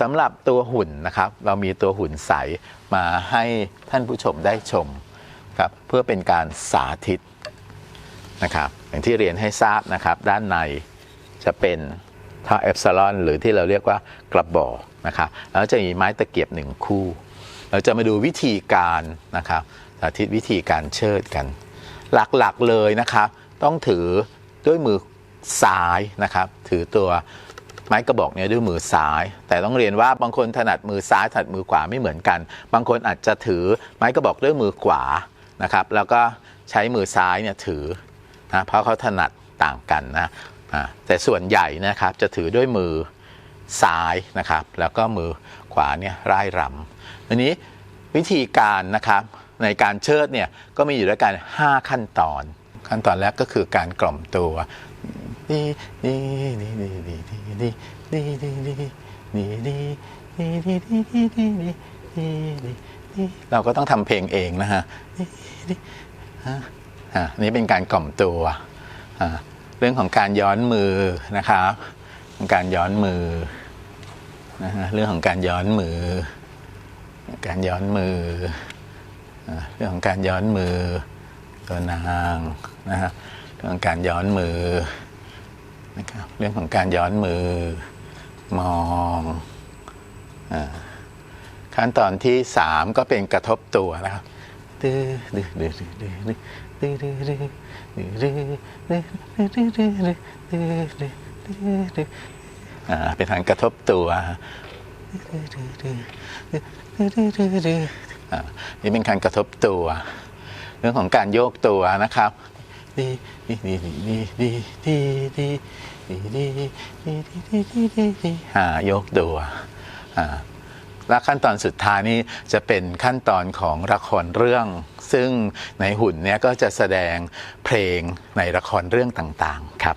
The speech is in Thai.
สำหรับตัวหุ่นนะครับ เรามีตัวหุ่นใสมาให้ท่านผู้ชมได้ชมครับเพื่อเป็นการสาธิตนะครับอย่างที่เรียนให้ทราบนะครับ ด้านในจะเป็นท่อเอฟซลอนหรือที่เราเรียกว่ากระบอกนะครับแล้วจะมีไม้ตะเกียบหนึ่งคู่ เราจะมาดูวิธีการนะครับสาธิตวิธีการเชิดกัน หลักๆเลยนะครับ ต้องถือด้วยมือซ้ายนะครับ ถือตัว ไม้กระบอกเนี้ด้วยมือซ้าย แต่ต้องเรียนว่าบางคนถนัดมือซ้ายถนัดมือขวาไม่เหมือนกัน บางคนอาจจะถือไม้กระบอกด้วยมือขวานะครับ แล้วก็ใช้มือซ้ายเนี่ยถือนะเพราะเขาถนัดต่างกันนะแต่ส่วนใหญ่นะครับจะถือด้วยมือซ้ายนะครับ แล้วก็มือขวาเนี่ยร่ายรำทีนี้วิธีการนะครับในการเชิดเนี่ยก็มีอยู่ด้วยกัน 5 ขั้นตอน ขั้นตอนแรกก็คือการกล่อมตัว นี่นี่นี่นี่นี่นี่นี่นี่นี่นี่นี่นี่นี่นี่นี่นี่นี่นี่นี่เราก็ต้องทำเพลงเองนะฮะนี่นี่ฮะอะนี่เป็นการกล่อมตัวอะเรื่องของการย้อนมือนะครับการย้อนมือนะฮะเรื่องของการย้อนมือ การย้อนมือเรื่องของการย้อนมือตัวนางนะฮะเรื่องของการย้อนมือ นะครับเรื่องของการย้อนมือมองอขั้นตอนที่สามก็เป็นกระทบตัวนะครับดื้อดื้อดื้อดื้อดื้อดื้อดื้อดื้อดื้อดื้อดื้อดื้อดื้อดื้อดื้อดื้อดื้อดื้อ่าเป็นทางกระทบตัวดื้อดื้อดื้อดื้อดื้อดื้อดื้ออ่านี่เป็นการกระทบตัว เรื่องของการโยกตัวนะครับ ดีดีดีดีดีดีดีดีดีดีดีดีดีดีดีอ่าโยกตัวอ่าและขั้นตอนสุดท้ายนี้จะเป็นขั้นตอนของละครเรื่อง ซึ่งในหุ่นเนี้ยก็จะแสดงเพลงในละครเรื่องต่างๆครับ